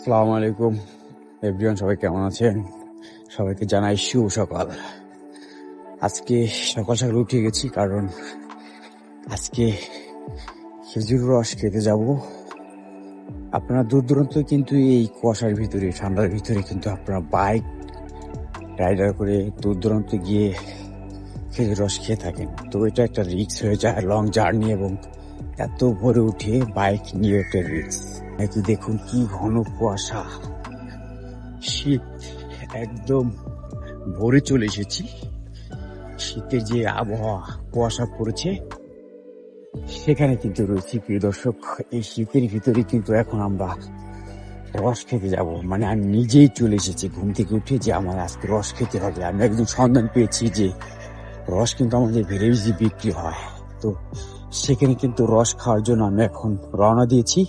আসসালামু আলাইকুম। এভরিওয়ান সবাই কেমন আছেন? সবাইকে জানাই শুভ সকাল। আজকে সকাল সকাল উঠে গেছি কারণ আজকে খেজুর রস খেতে যাব। আপনারা দূর দূরান্ত কিন্তু এই কুয়াশার ভিতরে, ঠান্ডার ভিতরে কিন্তু আপনারা বাইক, রাইডার করে দূর দূরান্ত গিয়ে খেজুর রস খেয়ে থাকেন। তো এটা একটা রিক্স হয়ে যায় লং জার্নি এবং এত ভোরে উঠে বাইক নিয়ে একটা রিস্ক নাকি দেখুন কি ঘন কুয়াশা। শীত একদম ভোরে চলে এসেছি। শীতের যে আবহাওয়া কুয়াশা পড়েছে, সেখানে কিন্তু রয়েছি প্রিয় দর্শক। এই শীতের ভিতরে কিন্তু এখন আমরা রস খেতে যাব। মানে আমি নিজেই চলে এসেছি ঘুম থেকে উঠে যে আমার আজকে রস খেতে হবে। আমি একদম সন্ধান পেয়েছি যে রস কিন্তু আমাদের ভেরিভিজি বিক্রি হয়। তো সেখানে কিন্তু রস খাওয়ার জন্য আমি এখন রওনা দিয়েছি।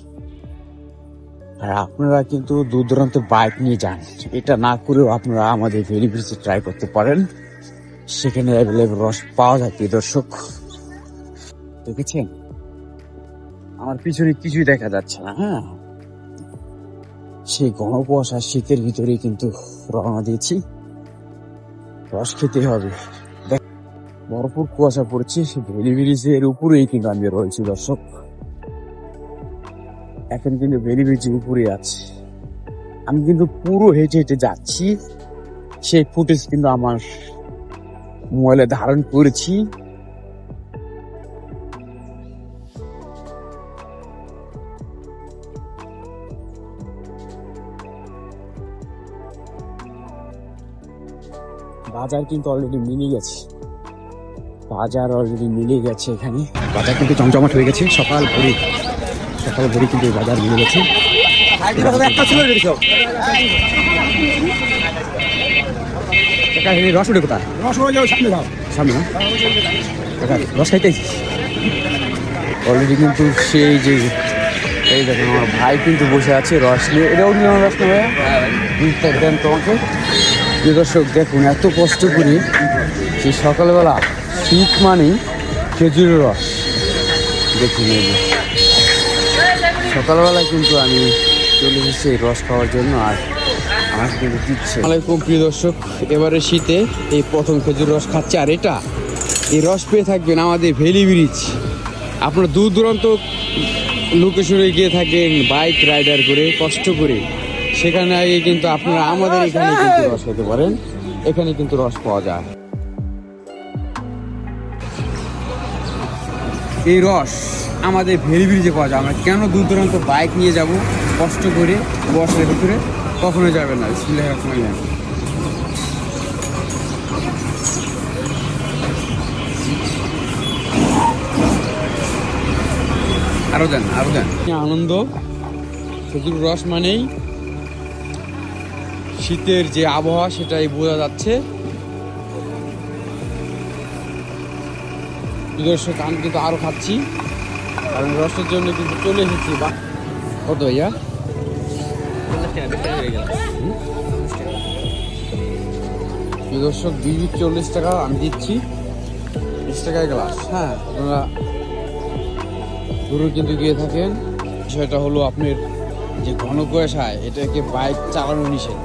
আর আপনারা কিন্তু দূর দূরান্ত বাইক নিয়ে যান। এটা না করেও আপনারা আমাদের ভেরিভিজি ট্রাই করতে পারেন। সেখানে অ্যাভেলেবল রস পাওয়া যায়, প্রিয় দর্শক। দেখেছেন? আমার পিছনে কিছুই দেখা যাচ্ছে না হ্যাঁ? সেই ঘন কুয়াশা শীতের ভিতরে কিন্তু রওনা দিয়েছি। রস খেতে হবে। ভরপুর কুয়াশা পড়ছে, সেই ভেলি ব্রিজের উপরেই কিন্তু আমি রয়েছি, দর্শক। এখন কিন্তু ভেলি ব্রিজের উপরে আছি আমি কিন্তু পুরো হেঁটে হেঁটে যাচ্ছি। সেই ফুটেজ কিন্তু আমার মোবাইলে ধারণ করেছি। বাজার কিন্তু অলরেডি মিলে গেছে। বাজার অলরেডি মিলে গেছে এখানে। বাজার কিন্তু জমজমাট হয়ে গেছে, সকাল ভোরে সকাল ভোরে কিন্তু এই বাজার মিলে গেছে। রস উঠে কোথায়? সামনে রস খাইতেছিস? অলরেডি কিন্তু সেই যে এই দেখুন আমার ভাই কিন্তু বসে আছে রস নিয়ে। এটাও নিয়ে আমার রস নেবে? দুধটা দেন তোমাকে। যে দর্শক দেখুন এত কষ্ট করে সেই সকালবেলা শীত মানেই খেজুরের রস। দেখুন এই যে সকালবেলা কিন্তু আমি চলে এসেছি এই রস খাওয়ার জন্য আর আমাকে কিন্তু দিচ্ছে। আলাইকুম প্রিয় দর্শক এবারে শীতে এই প্রথম খেজুর রস খাচ্ছে। আর এটা এই রস পেয়ে থাকবেন আমাদের ভেলি ব্রিজ। আপনারা দূর দূরান্ত লোকেশনে গিয়ে থাকেন বাইক রাইডার করে কষ্ট করে। সেখানে আগে কিন্তু আপনারা আমাদের এখানে কিন্তু রস খেতে পারেন। এখানে কিন্তু রস পাওয়া যায়। এই রস আমাদের ভেরি ব্রিজে পাওয়া যায়। আমরা কেন দূর দূরান্ত বাইক নিয়ে যাব, কষ্ট করে বর্ষার ভিতরে কখনো যাবে না বিসমিল্লাহির রহমানির রহিম। আরও দেন আরও দেন। আনন্দ খেজুর রস মানেই শীতের যে আবহাওয়া, সেটাই বোঝা যাচ্ছে। দর্শক আমি কিন্তু আরও খাচ্ছি। কারণ রসের জন্য কিন্তু চলে এসেছি বা কত ভাইয়া? দর্শক বিশ চল্লিশ টাকা আমি দিচ্ছি। বিশ টাকায় গ্লাস হ্যাঁ? আপনারা গরু কিন্তু গিয়ে থাকেন। বিষয়টা হলো আপনার যে ঘন কুয়াশায় এটাকে বাইক চালানো নিষেধ।